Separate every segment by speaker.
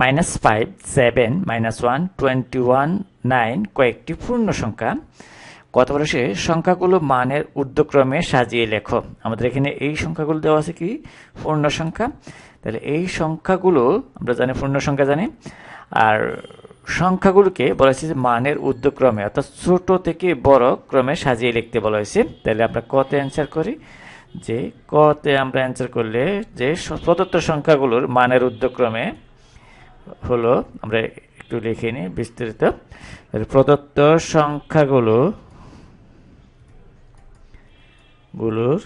Speaker 1: Minus five, seven, minus one, twenty one, nine, কয়েকটি পূর্ণ সংখ্যা। কত বলেছে সংখ্যাগুলো মানের ঊর্ধ্বক্রমে সাজিয়ে লেখো। আমাদের এখানে এই সংখ্যাগুলো দেওয়া আছে কি? পূর্ণ সংখ্যা। তাহলে এই সংখ্যাগুলো, আমরা জানি পূর্ণ সংখ্যা জানি। আর সংখ্যাগুলোকে বলা হয়েছে যে মানের ঊর্ধ্বক্রমে, অর্থাৎ ছোট থেকে বড় ক্রমে সাজিয়ে লিখতে বলা হয়েছে। তাহলে আমরা কতে অ্যান্সার করি? যে কতে আমরা অ্যান্সার করলে যে প্রদত্ত সংখ্যাগুলোর মানের ঊর্ধ্বক্রমে হলো, আমরা একটু লিখে নিই বিস্তারিত। প্রদত্ত সংখ্যাগুলো গুলোর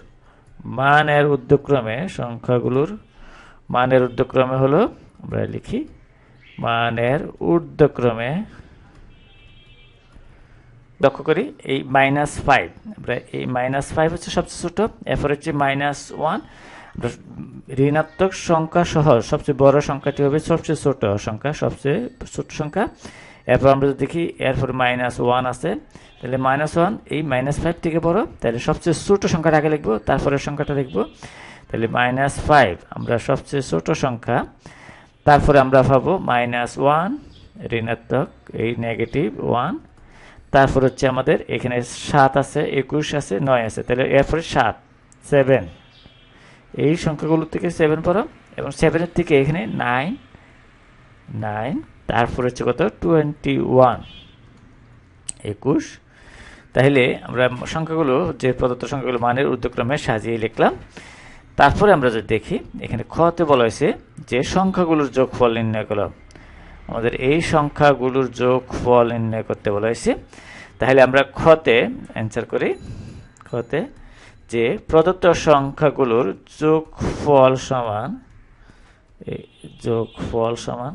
Speaker 1: মানের ঊর্ধ্বক্রমে সংখ্যাগুলোর মানের ঊর্ধ্বক্রমে হলো, আমরা লিখি, মানের ঊর্ধ্বক্রমে লক্ষ্য করি, এই মাইনাস ফাইভ আমরা এই মাইনাস ফাইভ হচ্ছে সবচেয়ে ছোট, এরপর হচ্ছে মাইনাস ওয়ান ঋণাত্মক সংখ্যা সহ সবচেয়ে বড় সংখ্যাটি হবে সবচেয়ে ছোট সংখ্যা, সবচেয়ে ছোট সংখ্যা। এরপর আমরা যদি দেখি, এরপর মাইনাস ওয়ান আছে, তাহলে মাইনাস ওয়ান এই মাইনাস ফাইভ থেকে বড়, তাহলে সবচেয়ে ছোট সংখ্যাটা আগে লিখব তারপরে সংখ্যাটা লিখব। তাহলে মাইনাস ফাইভ আমরা সবচেয়ে ছোট সংখ্যা। তারপরে আমরা পাবো মাইনাস ওয়ান ঋণাত্মক, এই নেগেটিভ ওয়ান তারপর হচ্ছে আমাদের এখানে সাত আছে, একুশ আছে, নয় আছে, তাহলে এরপরে সাত সেভেন এই সংখ্যাগুলো থেকে সেভেন পড়ো এবং সেভেনের থেকে এখানে নাইন নাইন তারপর হচ্ছে কত? টোয়েন্টি ওয়ান একুশ। তাহলে আমরা সংখ্যাগুলো, যে প্রদত্ত সংখ্যাগুলো মানের ঊর্ধ্বক্রমে সাজিয়ে লিখলাম। তারপরে আমরা যদি দেখি, এখানে খতে বলা হয়েছে যে সংখ্যাগুলোর যোগফল নির্ণয় করো। আমাদের এই সংখ্যাগুলোর যোগফল নির্ণয় করতে বলা হয়েছে। তাহলে আমরা খতে অ্যান্সার করি। খতে যে প্রদত্ত সংখ্যাগুলোর যোগফল সমান যোগফল সমান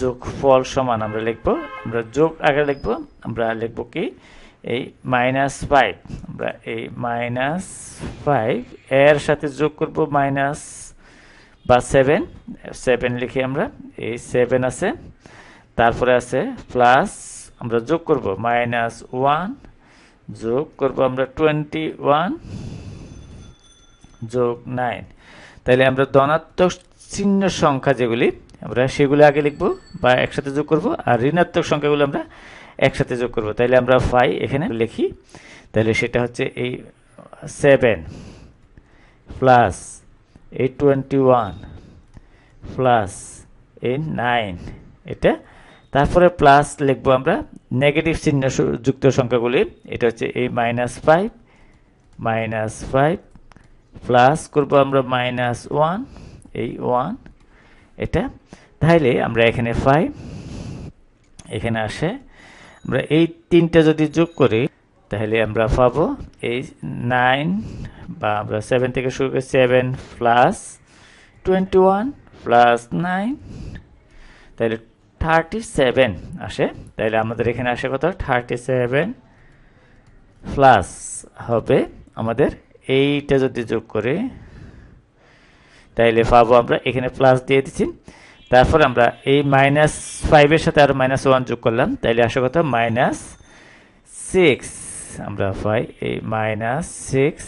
Speaker 1: যোগফল সমান আমরা লিখব, আমরা যোগ আগে লিখব, আমরা লিখব কি? এই মাইনাস ফাইভ আমরা এই মাইনাস ফাইভ এর সাথে যোগ করব মাইনাস বা সেভেন সেভেন লিখি আমরা, এই সেভেন আছে, তারপরে আছে প্লাস আমরা যোগ করব মাইনাস ওয়ান যোগ করব আমরা টোয়েন্টি ওয়ান যোগ নাইন তাহলে আমরা ধনাত্মক চিহ্ন সংখ্যা যেগুলি, আমরা সেগুলো আগে লিখব বা একসাথে যোগ করব, আর ঋণাত্মক সংখ্যাগুলো আমরা একসাথে যোগ করব। তাহলে আমরা ফাই এখানে লিখি। তাহলে সেটা হচ্ছে এই সেভেন প্লাস এই টোয়েন্টি ওয়ান প্লাস এই নাইন এটা তারপরে প্লাস লিখব আমরা নেগেটিভ চিহ্ন যুক্ত সংখ্যাগুলি। এটা হচ্ছে এই minus five minus five plus করব আমরা মাইনাস ওয়ান এই ওয়ান এটা। তাহলে আমরা এখানে ফাইভ এখানে আসে। আমরা এই তিনটা যদি যোগ করি, তাহলে আমরা পাবো এই নাইন বা আমরা সেভেন থেকে শুরু করি seven plus twenty one plus nine তাহলে থার্টি সেভেন। আসে? তাহলে আমাদের এখানে আসে কত? থার্টি সেভেন প্লাস হবে আমাদের এইটা যদি যোগ করি, তাইলে পাবো আমরা এখানে প্লাস দিয়ে দিচ্ছি। তারপর আমরা এই মাইনাস ফাইভের সাথে আরও মাইনাস ওয়ান যোগ করলাম, তাইলে আসে কত? Minus six. আমরা পাই এই মাইনাস সিক্স।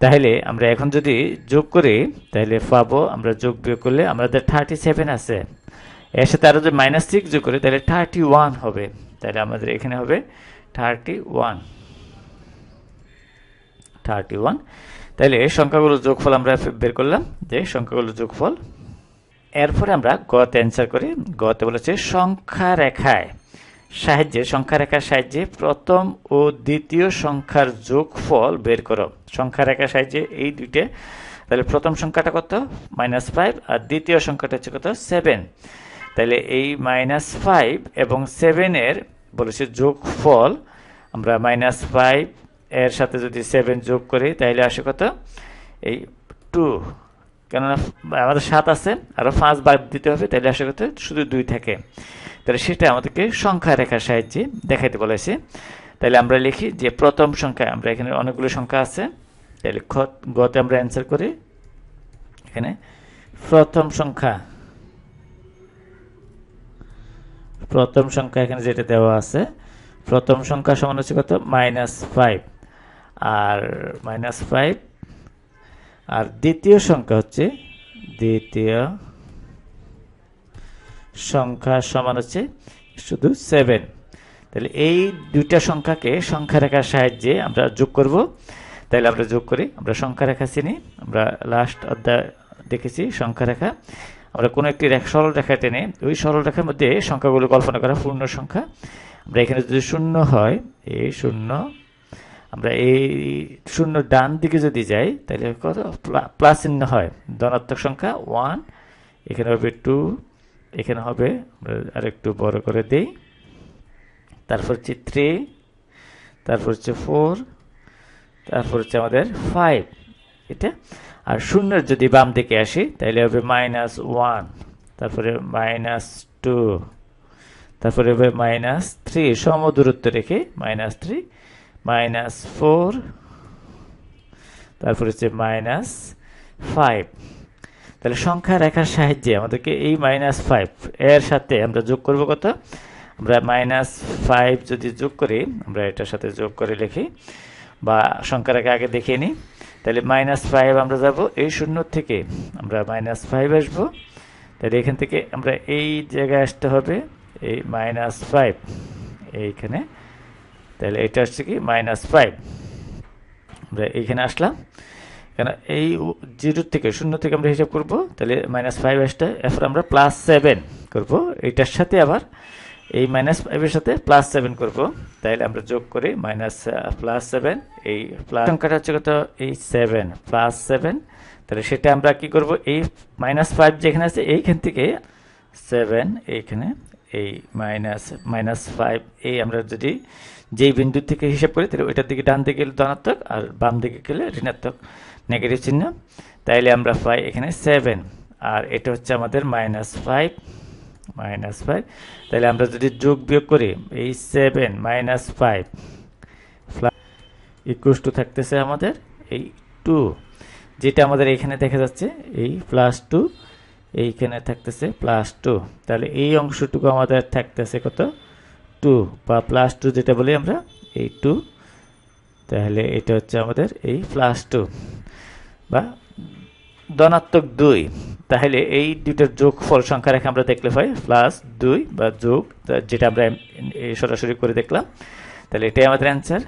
Speaker 1: তাহলে আমরা এখন যদি যোগ করি তাহলে পাবো, আমরা যোগ বিয়োগ করলে আমাদের থার্টি সেভেন আছে। এর সাথে আরও যদি মাইনাস সিক্স যোগ করি, তাহলে থার্টি ওয়ান হবে। তাহলে আমাদের এখানে হবে থার্টি ওয়ান থার্টি ওয়ান তাহলে সংখ্যাগুলোর যোগফল আমরা বের করলাম, যে সংখ্যাগুলোর যোগফল। এরপরে আমরা গতে অ্যান্সার করি। গতে বলেছে সংখ্যা রেখায়। সাহায্যে, সংখ্যা রেখার সাহায্যে প্রথম ও দ্বিতীয় সংখ্যার যোগফল বের করো। সংখ্যা রেখার সাহায্যে এই দুইটা। তাহলে প্রথম সংখ্যাটা কত? মাইনাস ফাইভ আর দ্বিতীয় সংখ্যাটা হচ্ছে কত? সেভেন তাহলে এই মাইনাস ফাইভ এবং সেভেনের বলেছে যোগফল, আমরা মাইনাস ফাইভ এর সাথে যদি সেভেন যোগ করি তাহলে আসে কত? এই টু কেননা আমাদের সাত আছে আরও পাঁচ বাদ দিতে হবে তাহলে আসে কত? শুধু দুই থাকে। তাহলে সেটা আমাদেরকে সংখ্যা রেখার সাহায্যে দেখাইতে বলেছে। তাহলে আমরা লিখি যে প্রথম সংখ্যা, আমরা এখানে অনেকগুলো সংখ্যা আছে। তাহলে গতে আমরা অ্যান্সার করি। এখানে প্রথম সংখ্যা প্রথম সংখ্যা এখানে যেটা দেওয়া আছে, প্রথম সংখ্যা সমান হচ্ছে কত? Minus five. আর মাইনাস ফাইভ। আর দ্বিতীয় সংখ্যা হচ্ছে, দ্বিতীয় সংখ্যা সমান হচ্ছে শুধু সেভেন। তাহলে এই দুইটা সংখ্যাকে সংখ্যা রেখার সাহায্যে আমরা যোগ করব। তাহলে আমরা যোগ করি আমরা সংখ্যা রেখা চিনি, আমরা লাস্ট অধ্যায় দেখেছি সংখ্যা রেখা। আমরা কোনো একটি সরল রেখা টেনে ওই সরল রেখার মধ্যে সংখ্যাগুলো কল্পনা করা পূর্ণ সংখ্যা। আমরা এখানে যদি শূন্য হয় এই শূন্য, আমরা এই শূন্য ডান দিকে যদি যাই, তাহলে কত? প্লাস চিহ্ন হয়। ধনাত্মক সংখ্যা ওয়ান, এখানে হবে টু, এখানে হবে, আমরা আরেকটু বড় করে দিই। তারপর হচ্ছে থ্রি, তারপর হচ্ছে ফোর, তারপর হচ্ছে আমাদের ফাইভ। এটা। আর শূন্যের যদি বাম দিকে আসি তাহলে হবে মাইনাস ওয়ান তারপরে মাইনাস টু তারপরে হবে মাইনাস থ্রি সম দূরত্ব রেখে মাইনাস থ্রি মাইনাস ফোর তারপর হচ্ছে মাইনাস ফাইভ তাহলে সংখ্যা রেখার সাহায্যে আমাদেরকে এই মাইনাস ফাইভ এর সাথে আমরা যোগ করব কত? আমরা মাইনাস ফাইভ যদি যোগ করি, আমরা এটার সাথে যোগ করে লিখি, বা সংখ্যা রেখা আগে দেখিয়ে নিই। তাহলে মাইনাস ফাইভ আমরা যাব এই শূন্য থেকে। আমরা মাইনাস ফাইভ আসব। তাহলে এখান থেকে আমরা এই জায়গায় আসতে হবে, এই মাইনাস ফাইভ এইখানে। তাহলে এটা হচ্ছে কি? মাইনাস ফাইভ আমরা এইখানে আসলাম। কেন এই জিরো থেকে, শূন্য থেকে আমরা হিসাব করব। তাহলে মাইনাস ফাইভ আসতে, এরপর আমরা প্লাস সেভেন করব। এইটার সাথে আবার এই মাইনাস ফাইভের সাথে প্লাস সেভেন করব। তাহলে আমরা যোগ করি মাইনাস প্লাস সেভেন এই প্লাস সংখ্যাটা হচ্ছে কত? এই সেভেন প্লাস সেভেন তাহলে সেটা আমরা কি করব? এই মাইনাস ফাইভ যেখানে আছে এইখান থেকে সেভেন এইখানে এই মাইনাস মাইনাস ফাইভ এই আমরা যদি যেই বিন্দু থেকে হিসাব করি তাহলে ওইটার দিকে ডান দিকে গেলে ধনাত্মক আর বাম দিকে গেলে ঋণাত্মক নেগেটিভ চিহ্ন। তাইলে আমরা পাই এখানে সেভেন আর এটা হচ্ছে আমাদের মাইনাস ফাইভ মাইনাস ফাইভ তাহলে আমরা যদি যোগ বিয়োগ করি, এই seven minus five equals two থাকতেছে আমাদের এই টু যেটা আমাদের এখানে দেখা যাচ্ছে, এই প্লাস টু এইখানে থাকতেছে প্লাস টু তাহলে এই অংশটুকু আমাদের থাকতেছে কত? টু বা প্লাস টু যেটা বলি আমরা, এই টু তাহলে এটা হচ্ছে আমাদের এই প্লাস টু বা ধনাত্মক দুই। তাহলে এই দুইটার যোগফল সংখ্যা রেখে আমরা দেখলে পাই প্লাস দুই বা যোগ যেটা আমরা সরাসরি করে দেখলাম। তাহলে এটাই আমাদের অ্যান্সার